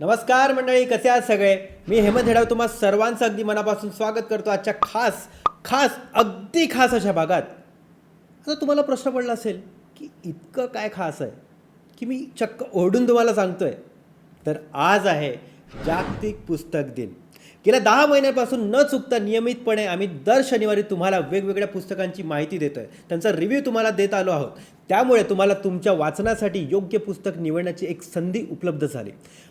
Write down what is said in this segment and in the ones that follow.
नमस्कार मंडळी कसे आहात सगळे? मी हेमंत हेडाव तुम्हा सर्वांचं अगदी मनापासून स्वागत करतो आजच्या खास खास अगदी खास अशा भागात. आता तुम्हाला प्रश्न पडला असेल की इतकं काय खास आहे की मी चक्क ओढून तुम्हाला सांगतोय. तर आज आहे जागतिक पुस्तक दिन. गेल्या दहा महिन्यापासून न चुकता नियमितपणे आम्ही दर शनिवारी तुम्हाला वेगवेगळ्या पुस्तकांची माहिती देतोय. त्यांचा रिव्ह्यू तुम्हाला देत आलो आहोत. त्यामुळे तुम्हाला तुमच्या वाचनासाठी योग्य पुस्तक निवडण्याची एक संधी उपलब्ध झाली.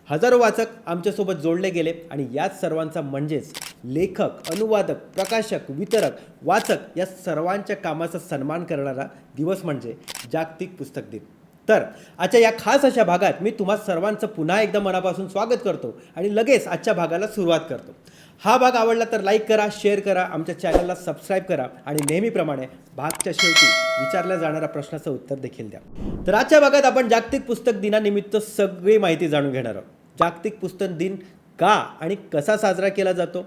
हजारो वाचक आमच्यासोबत जोडले गेले आणि याच सर्वांचा म्हणजेच लेखक अनुवादक प्रकाशक वितरक वाचक या सर्वांच्या कामाचा सन्मान करणारा दिवस म्हणजे जागतिक पुस्तक दिन. तर आजच्या या खास अशा भागात मी तुम्हा सर्वांचं पुन्हा एकदा मनापासून स्वागत करतो आणि लगेच आजच्या भागाला सुरुवात करतो. हा भाग आवडला तर लाईक करा शेअर करा आमच्या चॅनलला सबस्क्राईब करा आणि नेहमीप्रमाणे भागच्या शेवटी विचारल्या जाणाऱ्या प्रश्नाचं उत्तर देखील द्या. तर आजच्या भागात आपण जागतिक पुस्तक दिनानिमित्त सगळी माहिती जाणून घेणार आहोत. जागतिक पुस्तक दिन का आणि कसा साजरा केला जातो?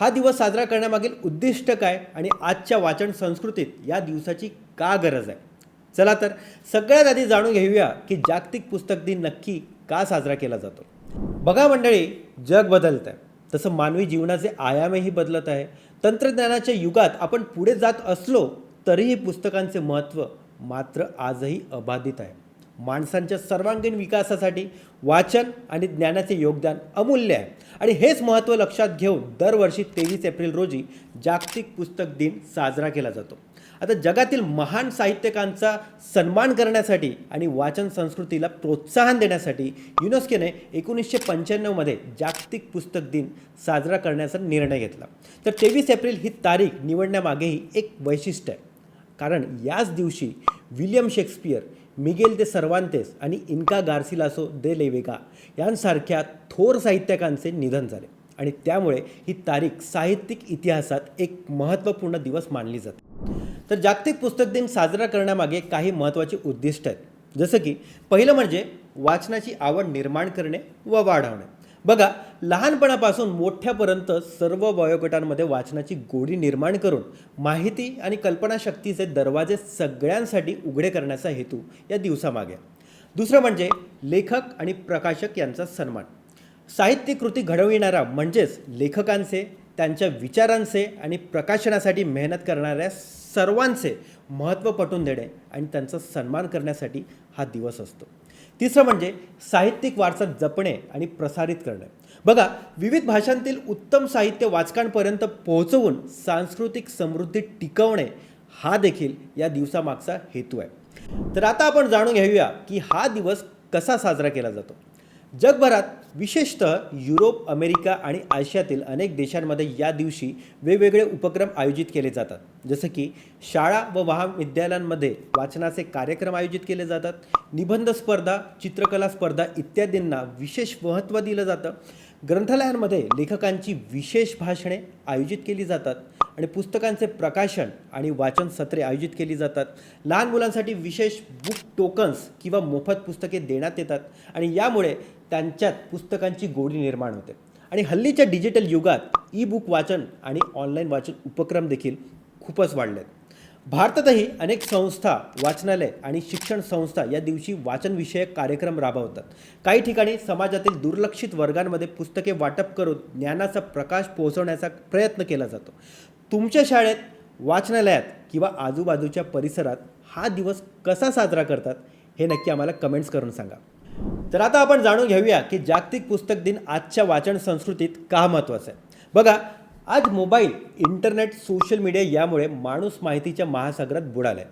हा दिवस साजरा करण्यामागील उद्दिष्ट काय आणि आजच्या वाचन संस्कृतीत या दिवसाची का गरज आहे? चला तर सगळ्यात आधी जाणून घेऊया की जागतिक पुस्तक दिन नक्की का साजरा केला जातो. बघा मंडळी जग बदलत आहे तसं मानवी जीवनाचे आयामही बदलत आहे. तंत्रज्ञानाच्या युगात आपण पुढे जात असलो तरीही पुस्तकांचे महत्त्व मात्र आजही अबाधित आहे. माणसांच्या सर्वांगीण विकासासाठी वाचन आणि ज्ञानाचे योगदान अमूल्य आहे. आणि हेच महत्त्व लक्षात घेऊन दरवर्षी तेवीस एप्रिल रोजी जागतिक पुस्तक दिन साजरा केला जातो. आता जगातील महान साहित्यिकांचा सन्मान करण्यासाठी आणि वाचन संस्कृतीला प्रोत्साहन देण्यासाठी युनेस्कोने एकोणीसशे पंच्याण्णवमध्ये जागतिक पुस्तक दिन साजरा करण्याचा निर्णय घेतला. तर तेवीस एप्रिल ही तारीख निवडण्यामागेही एक वैशिष्ट्य आहे. कारण याच दिवशी William Shakespeare Miguel de Cervantes आणि इन्का गार्सिलासो दे लेवेगा यांसारख्या थोर साहित्यकांचे निधन झाले. आणि त्यामुळे ही तारीख साहित्यिक इतिहासात एक महत्त्वपूर्ण दिवस मानली जाते. तर जागतिक पुस्तक दिन साजरा करण्यामागे काही महत्त्वाचे उद्दिष्ट आहेत. जसं की पहिलं म्हणजे वाचनाची आवड निर्माण करणे व वाढवणे. बघा लहानपणापासून मोठ्यापर्यंत सर्व वयोगटांमध्ये वाचनाची गोडी निर्माण करून माहिती आणि कल्पनाशक्तीचे दरवाजे सगळ्यांसाठी उघडे करण्याचा हेतू या दिवसामागे. दुसरं म्हणजे लेखक आणि प्रकाशक यांचा सन्मान. साहित्य कृती घडविणारा म्हणजेच लेखकांचे त्यांच्या विचारांचे आणि प्रकाशनासाठी मेहनत करणाऱ्या सर्वांचे महत्त्व पटवून देणे आणि त्यांचा सन्मान करण्यासाठी हा दिवस असतो. तिसरं म्हणजे साहित्यिक वारसा जपणे आणि प्रसारित करणे. बघा विविध भाषांतील उत्तम साहित्य वाचकांपर्यंत पोहोचवून सांस्कृतिक समृद्धी टिकवणे हा देखील या दिवसामागचा हेतू आहे. तर आता आपण जाणून घेऊया की हा दिवस कसा साजरा केला जातो. जगभरात विशेषतः युरोप अमेरिका आणि आशियातील अनेक देशांमध्ये या दिवशी वेगवेगळे उपक्रम आयोजित केले जातात. जसं की शाळा व महाविद्यालयांमध्ये वाचनाचे कार्यक्रम आयोजित केले जातात. निबंध स्पर्धा चित्रकला स्पर्धा इत्यादींना विशेष महत्त्व दिलं जातं. ग्रंथालयांमध्ये लेखकांची विशेष भाषणे आयोजित केली जातात आणि पुस्तकांचे प्रकाशन आणि वाचन सत्रे आयोजित केली जातात. लहान मुलांसाठी विशेष बुक टोकन्स किंवा मोफत पुस्तके देण्यात येतात आणि यामुळे त्यांच्यात पुस्तकांची गोडी निर्माण होते. आणि हल्लीच्या डिजिटल युगात ई बुक वाचन आणि ऑनलाईन वाचन उपक्रम देखील खूपच वाढले आहेत भारतातही अनेक संस्था वाचनालय आणि शिक्षण संस्था या दिवशी वाचनविषयक कार्यक्रम राबवतात. काही ठिकाणी समाजातील दुर्लक्षित वर्गांमध्ये पुस्तके वाटप करून ज्ञानाचा प्रकाश पोहोचवण्याचा प्रयत्न केला जातो. तुमच्या शाळेत वाचनालयात किंवा आजूबाजूच्या परिसरात हा दिवस कसा साजरा करतात हे नक्की आम्हाला कमेंट्स करून सांगा. तर आता आपण जाणून घेऊया की जागतिक पुस्तक दिन आजच्या वाचन संस्कृतीत का महत्त्वाचं आहे. बघा आज मोबाईल इंटरनेट सोशल मीडिया यामुळे माणूस माहितीच्या महासागरात बुडाला आहे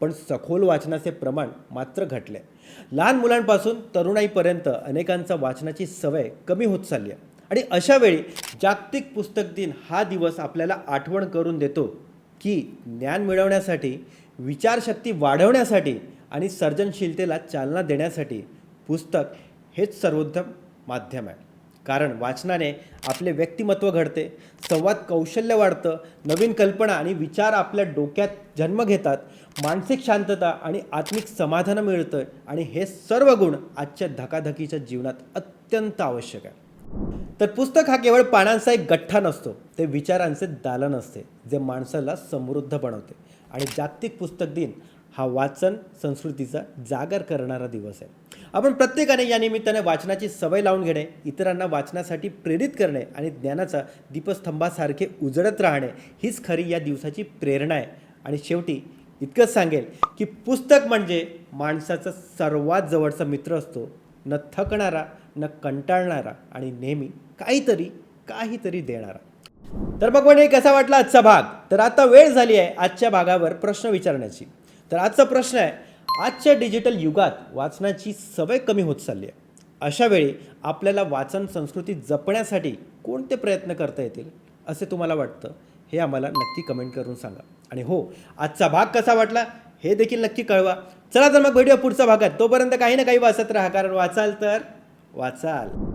पण सखोल वाचनाचे प्रमाण मात्र घटले लहान मुलांपासून तरुणाईपर्यंत अनेकांचा वाचनाची सवय कमी होत चालली आहे. आणि अशा वेळी जागतिक पुस्तक दिन हा दिवस आपल्याला आठवण करून देतो की ज्ञान मिळवण्यासाठी विचारशक्ती वाढवण्यासाठी आणि सर्जनशीलतेला चालना देण्यासाठी पुस्तक हेच सर्वोत्तम माध्यम आहे. कारण वाचनाने आपले व्यक्तिमत्व घडते संवाद कौशल्य वाढतं नवीन कल्पना आणि विचार आपल्या डोक्यात जन्म घेतात मानसिक शांतता आणि आत्मिक समाधान मिळतं आणि हे सर्व गुण आजच्या धकाधकीच्या जीवनात अत्यंत आवश्यक आहे. तर पुस्तक हा केवळ पानांचा एक गठ्ठा नसतो ते विचारांचे दालन असते जे माणसाला समृद्ध बनवते आणि जागतिक पुस्तक दिन हा वाचन संस्कृतीचा जागर करणारा दिवस आहे. आपण प्रत्येकाने या निमित्ताने वाचनाची सवय लावून घेणे इतरांना वाचनासाठी प्रेरित करणे आणि ज्ञानाचा दीपस्तंभासारखे उजळत राहणे हीच खरी या दिवसाची प्रेरणा आहे. आणि शेवटी इतकंच सांगेल की पुस्तक म्हणजे माणसाचा सर्वात जवळचा मित्र असतो. न थकणारा न कंटाळणारा आणि नेहमी काहीतरी काहीतरी देणारा. तर मग म्हणे कसा वाटला आजचा भाग? तर आता वेळ झाली आहे आजच्या भागावर प्रश्न विचारण्याची. तर आजचा प्रश्न आहे आजच्या डिजिटल युगात वाचनाची सवय कमी होत चालली आहे. अशा वेळी आपल्याला वाचन संस्कृती जपण्यासाठी कोणते प्रयत्न करता येतील असे तुम्हाला वाटतं? हे आम्हाला नक्की कमेंट करून सांगा. आणि हो आजचा भाग कसा वाटला हे देखील नक्की कळवा. चला तर मग भेटूया पुढच्या भागात. तोपर्यंत काही ना काही वाचत राहा कारण वाचाल तर वाचाल.